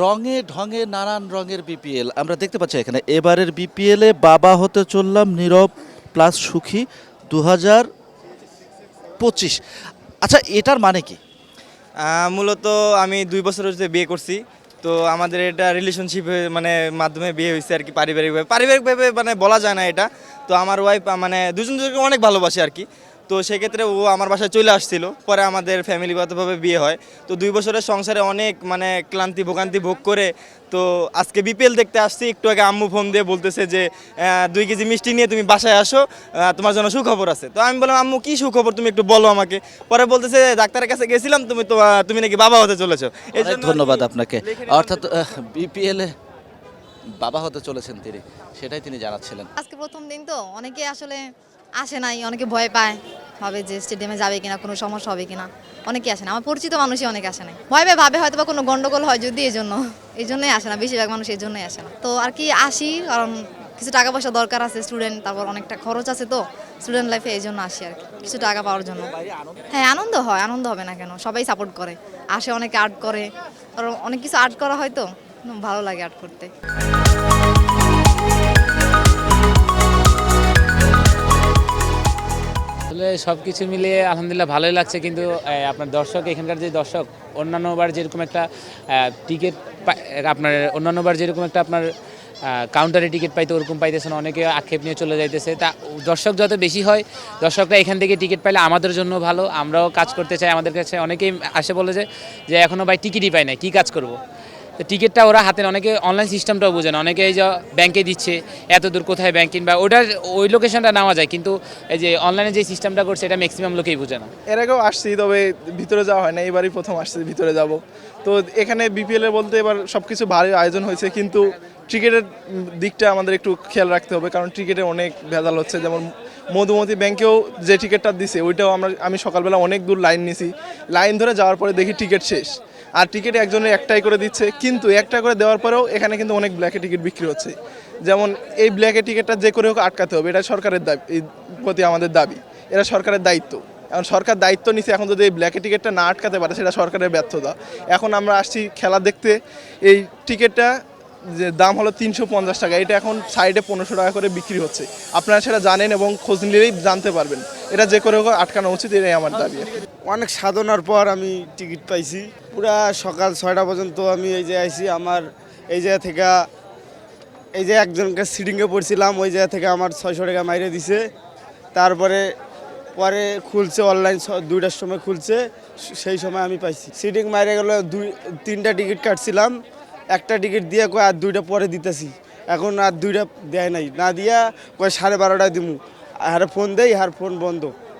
রঙে ঢঙে নানান রঙের বিপিএল আমরা দেখতে পাচ্ছি এখানে, এবারের বিপিএল বাবা হতে চললাম নীরব প্লাস সুখী দু হাজার পঁচিশ। আচ্ছা এটার মানে কি? মূলত আমি দুই বছর হচ্ছে বিয়ে করছি। তো আমাদের এটা রিলেশনশিপ মানে মাধ্যমে বিয়ে হয়েছে আর কি পারিবারিকভাবে। পারিবারিকভাবে মানে বলা যায় না এটা। তো আমার ওয়াইফ মানে দুজন দুজনকে অনেক ভালোবাসে আর কি। তো সেক্ষেত্রে ও আমার বাসায় চলে আসছিল। পরে আমাদের ফ্যামিলিগতভাবে বিয়ে হয়। তো দুই বছরের সংসারে অনেক মানে ক্লান্তি ভোগান্তি ভোগ করে তো আজকে বিপিএল দেখতে আসছি। একটু আগে আম্মু ফোন দিয়ে বলতেছে যে আহ, দুই কেজি মিষ্টি নিয়ে তুমি বাসায় আসো আহ, তোমার জন্য সুখবর আছে। তো আমি বললাম আম্মু কি সুখবর? তুমি একটু বলো আমাকে। পরে বলতেছে ডাক্তারের কাছে গেছিলাম তুমি তো তুমি নাকি বাবা হতে চলেছো। এই জন্য ধন্যবাদ আপনাকে। অর্থাৎ বিপিএল বাবা হতে চলেছেন তিনি সেটাই তিনি জানাচ্ছিলেন। আজকে প্রথম দিন তো অনেকে আসলে আসে নাই অনেকে ভয় পায়। ভাবে যে স্টেডিয়ামে যাবে কিনা, কোনো সমস্যা হবে কিনা। অনেকে আসে না, আমার পরিচিত মানুষই অনেকে আসে না ভয় পায় ভাবে হয়তো বা কোনো গন্ডগোল হয় যদি এই জন্য এই জন্যই আসে না, বেশিরভাগ মানুষ এই জন্যই আসে না। তো আর কি আসি, কারণ কিছু টাকা পয়সা দরকার আছে স্টুডেন্ট তারপর অনেকটা খরচ আছে তো স্টুডেন্ট লাইফে এই জন্য আসি আর কি, কিছু টাকা পাওয়ার জন্য। হ্যাঁ আনন্দ হয়, আনন্দ হবে না কেন, সবাই সাপোর্ট করে। আসে অনেকে আর্ট করে, কারণ অনেক কিছু আর্ট করা হয় তো, ভালো লাগে আর্ট করতে। আসলে সব কিছু মিলিয়ে আলহামদুলিল্লাহ ভালোই লাগছে, কিন্তু আপনার দর্শক, এখানকার যে দর্শক, অন্যান্যবার যেরকম একটা টিকিট আপনার অন্যান্যবার যেরকম একটা আপনার কাউন্টারে টিকিট পাইতে ওরকম পাইতেছে না অনেকে আক্ষেপ নিয়ে চলে যাইতেছে। তা দর্শক যত বেশি হয়, দর্শকরা এখান থেকে টিকিট পাইলে আমাদের জন্য ভালো, আমরাও কাজ করতে চাই। আমাদের কাছে অনেকেই আসে বলে যে এখনও ভাই টিকিটই পাই না কী কাজ করব? তো টিকিটটা ওরা হাতে। অনেকে অনলাইন সিস্টেমটাও বোঝে না। অনেকে এই যে ব্যাংকে দিচ্ছে, এত দূর কোথায় ব্যাংক কিনবা, ওটার ওই লোকেশনটা নেওয়া যায়। কিন্তু এই যে অনলাইনে যে সিস্টেমটা করছে, এটা ম্যাক্সিমাম লোকেই বোঝে না। এর আগেও আসছি, তবে ভিতরে যাওয়া হয় না। এবারই প্রথম আসছি, ভিতরে যাব। তো এখানে বিপিএল এর বলতে এবার সব কিছু ভালো আয়োজন হয়েছে, কিন্তু ক্রিকেটের দিকটা আমাদের একটু খেয়াল রাখতে হবে। কারণ ক্রিকেটে অনেক ভেজাল হচ্ছে। যেমন মধুমতি ব্যাংকেও যে টিকিটটা দিছে, ওইটাও আমরা, আমি সকালবেলা অনেক দূর লাইন নিছি। লাইন ধরে যাওয়ার পরে দেখি টিকিট শেষ। আর টিকিট একজনের একটাই করে দিচ্ছে। কিন্তু একটা করে দেওয়ার পরেও এখানে কিন্তু অনেক ব্ল্যাকে টিকিট বিক্রি হচ্ছে। যেমন এই ব্ল্যাকে টিকিটটা যে করে হোক আটকাতে হবে। এটা সরকারের দাবি প্রতি আমাদের দাবি। এটা সরকারের দায়িত্ব। এখন সরকার দায়িত্ব নিছে এখন যদি এই ব্ল্যাকে টিকিটটা না আটকাতে পারে, সেটা সরকারের ব্যর্থতা। এখন আমরা আসছি খেলা দেখতে। এই টিকিটটা যে দাম হলো তিনশো পঞ্চাশ টাকা। এটা এখন সাইডে পনেরোশো টাকা করে বিক্রি হচ্ছে। আপনারা সেটা জানেন এবং খোঁজ নিলেই জানতে পারবেন। এটা যে করে আটকানো উচিত, এটাই আমার দাবি। অনেক সাধনার পর আমি টিকিট পাইছি। পুরা সকাল ছয়টা পর্যন্ত আমি এই যে আইছি। আমার এই জায়গা থেকে এই যে একজনকে সিটিংয়ে পড়ছিলাম, ওই জায়গা থেকে আমার ছয়শো টাকা মাইরে দিছে। তারপরে, পরে খুলছে অনলাইন দুইটার সময় খুলছে। সেই সময় আমি পাইছি। সিটিং মাইরে গেলে, দুই, তিনটা টিকিট কাটছিলাম। একটা টিকিট দিয়ে কয়, আর দুইটা পরে দিতেছি। এখন আর দুইটা দেয় নাই। না দিয়া কয়, সাড়ে বারোটায় দিমু। আর ফোন দেই আর ফোন বন্ধ।